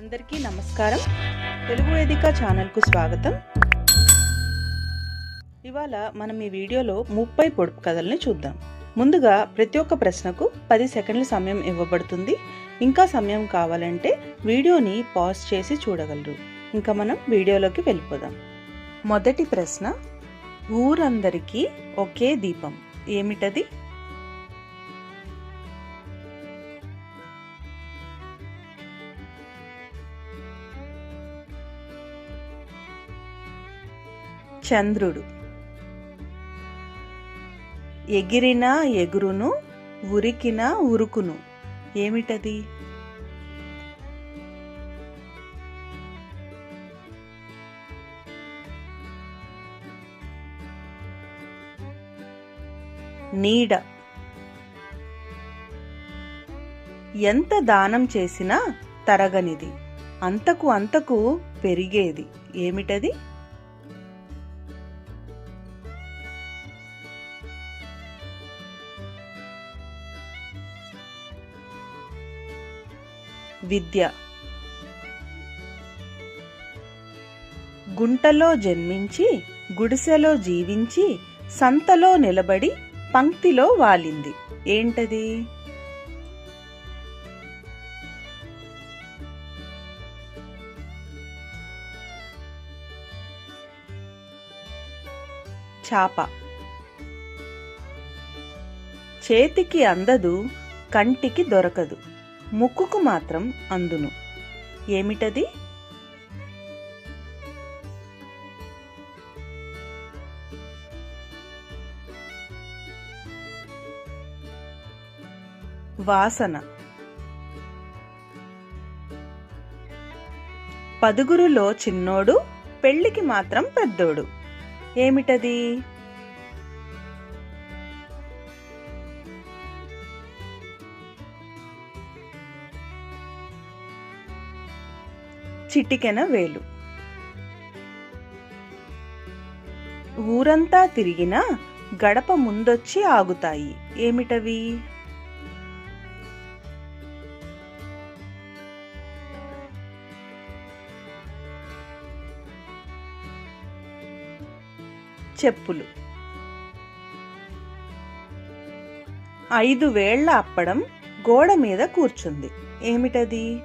అందరికీ నమస్కారం. తెలుగు వేదిక ఛానల్కు స్వాగతం. ఇవాళ మనం ఈ వీడియోలో ముప్పై పొడుపు కథల్ని చూద్దాం. ముందుగా ప్రతి ఒక్క ప్రశ్నకు పది సెకండ్ల సమయం ఇవ్వబడుతుంది. ఇంకా సమయం కావాలంటే వీడియోని పాజ్ చేసి చూడగలరు. ఇంకా మనం వీడియోలోకి వెళ్ళిపోదాం. మొదటి ప్రశ్న ఊరందరికీ ఒకే దీపం ఏమిటది? చంద్రుడు. ఎగిరిన ఎగురును ఉరికిన ఉరుకును. ఏమిటది? నీడ. ఎంత దానం చేసినా తరగనిది. అంతకు అంతకు పెరిగేది. ఏమిటది? విద్య. గుంటలో జన్మించి గుడిసెలో జీవించి సంతలో నిలబడి పంక్తిలో వాలింది. ఏంటది? చాప. చేతికి అందదు కంటికి దొరకదు. ముక్కుకు మాత్రం అందును. ఏమిటది? వాసన. పదుగురులో చిన్నోడు పెళ్ళికి మాత్రం పెద్దోడు. ఏమిటది? చిటికెన వేలు. ఊరంతా తిరిగినా గడప ముందొచ్చి ఆగుతాయి. ఏమిటవి? చెప్పులు. ఐదు వేళ్ళ అప్పడం గోడ మీద కూర్చుంది. ఏమిటది?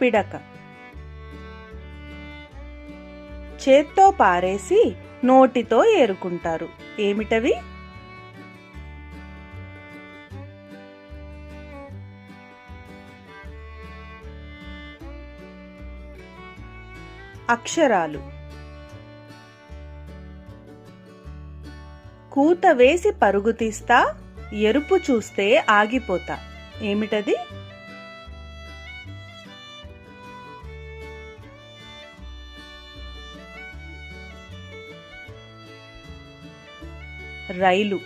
పిడక. చేత్తో పారేసి నోటితో ఏరుకుంటారు. ఏమిటవి? అక్షరాలు. కూత వేసి పరుగు తీస్తా ఎరుపు చూస్తే ఆగిపోతా. ఏమిటది? రైలు.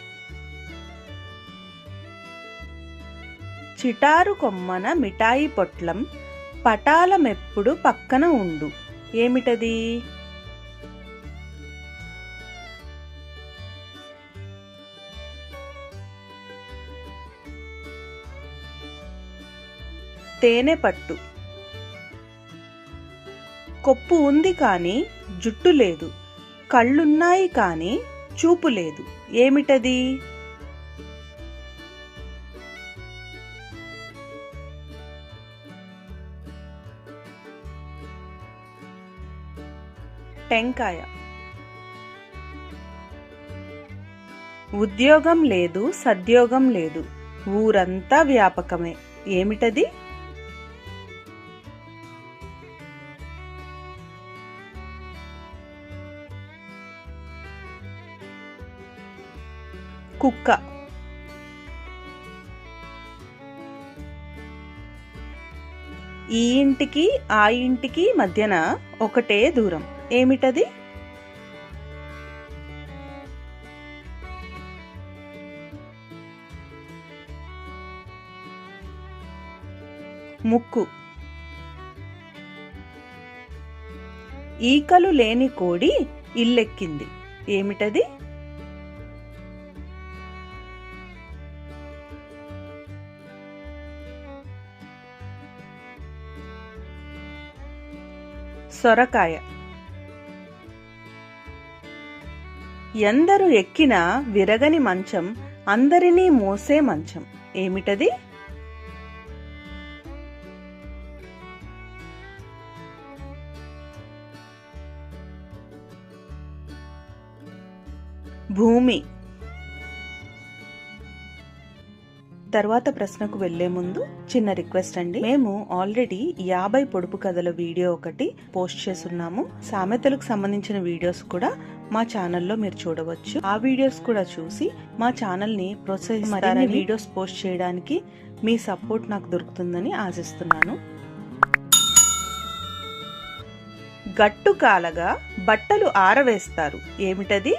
చిటారు కొమ్మన మిఠాయి పొట్లం పటాలమెప్పుడు పక్కన ఉండు. ఏమిటది? తేనె పట్టు. కొప్పు ఉంది కాని జుట్టు లేదు. కళ్ళున్నాయి కాని చూపు లేదు. ఏమిటది? టెంకాయ. ఉద్యోగం లేదు సద్యోగం లేదు. ఊరంతా వ్యాపకమే. ఏమిటది? కుక్క. ఈ ఇంటికి ఆ ఇంటికి మధ్యన ఒకటే దూరం. ఏమిటది? ముక్కు. ఈకలు లేని కోడి ఇల్లెక్కింది. ఏమిటది? సొరకాయ. ఎందరు ఎక్కిన విరగని మంచం అందరినీ మోసే మంచం. ఏమిటది? భూమి. తర్వాత ప్రశ్నకు వెళ్ళే ముందు చిన్న రిక్వెస్ట్ అండి. మేము ఆల్రెడీ యాభై పొడుపు కథల వీడియో ఒకటి పోస్ట్ చేస్తున్నాము. సామెతలకు సంబంధించిన వీడియోస్ కూడా మా ఛానల్లో మీరు చూడవచ్చు. ఆ వీడియోస్ కూడా చూసి మా ఛానల్ని ప్రోత్సహిస్తారని వీడియోస్ పోస్ట్ చేయడానికి మీ సపోర్ట్ నాకు దొరుకుతుందని ఆశిస్తున్నాను. గట్టు కాలగా బట్టలు ఆరవేస్తారు. ఏమిటది?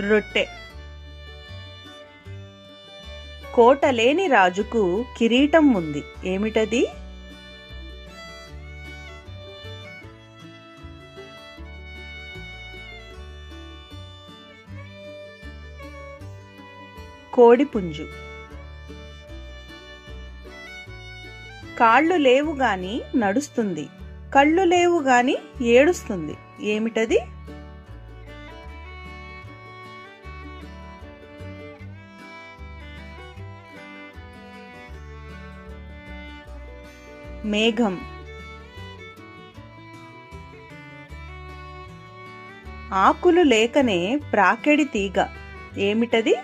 రొట్టె. కోట లేని రాజుకు కిరీటం ఉంది. ఏమిటది? కోడిపుంజు. కాళ్ళు లేవు గాని నడుస్తుంది. కళ్ళు లేవు గాని ఏడుస్తుంది. ఏమిటది? మేఘం. ఆకులు లేకనే ప్రాకెడి తీగ. ఏమిటది?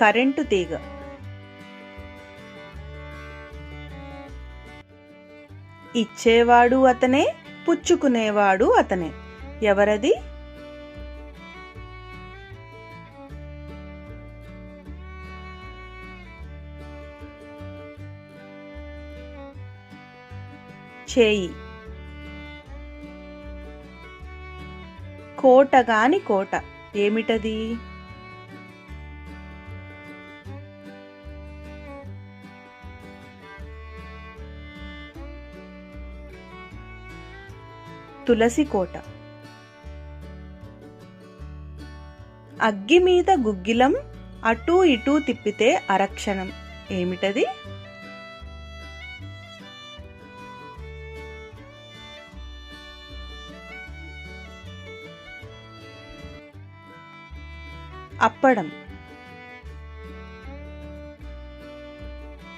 కరెంటు తీగ. ఇచ్చేవాడు అతనే పుచ్చుకునేవాడు అతనే. ఎవరది? చేయి. కోటగాని కోట. ఏమిటది? తులసి కోట. అగ్గి మీద గుగ్గిలం అటూ ఇటూ తిప్పితే అరక్షణం. ఏమిటది? అప్పడం.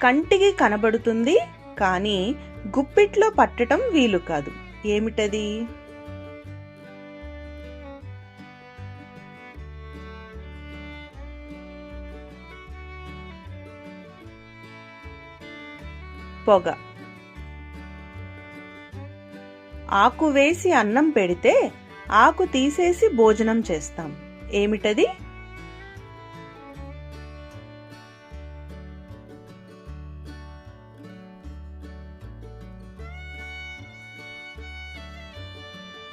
కంటికి కనబడుతుంది కానీ గుప్పిట్లో పట్టటం వీలు కాదు. ఏమిటది? పొగ. ఆకు వేసి అన్నం పెడితే ఆకు తీసేసి భోజనం చేస్తాం. ఏమిటది?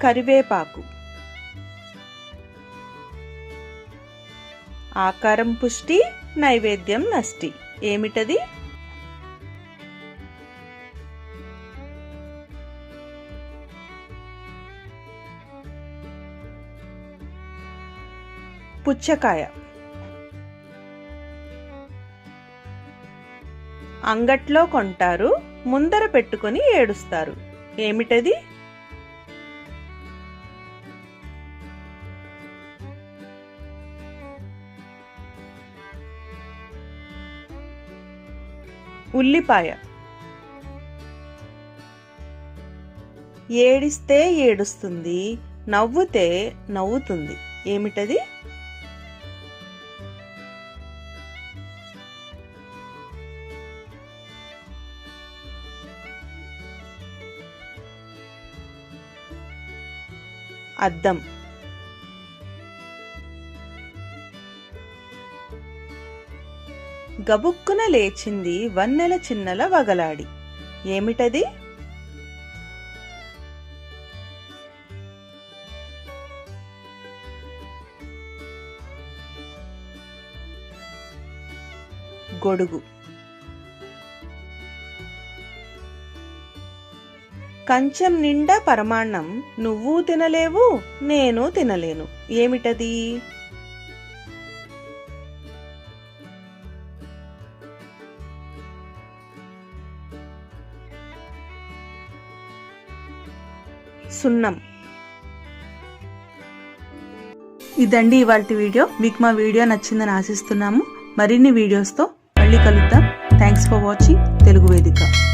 కరివేపాకు. ఆకారం పుష్టి నైవేద్యం నష్టి. ఏమిటది? పుచ్చకాయ. అంగట్లో కొంటారు ముందర పెట్టుకొని ఏడుస్తారు. ఏమిటది? ఉల్లిపాయ. ఏడిస్తే ఏడుస్తుంది నవ్వుతే నవ్వుతుంది. ఏమిటది? అద్దం. గబుక్కున లేచింది వన్నెల చిన్నల వగలాడి. ఏమిటది? గొడుగు. కంచం నిండా పరమాణం నువ్వు తినలేవు నేను తినలేను. ఏమిటది? సున్నం. ఇదండి ఇవాళ వీడియో. మీకు మా వీడియో నచ్చిందని ఆశిస్తున్నాము. మరిన్ని వీడియోస్తో మళ్ళీ కలుద్దాం. థ్యాంక్స్ ఫర్ వాచింగ్ తెలుగు వేదిక.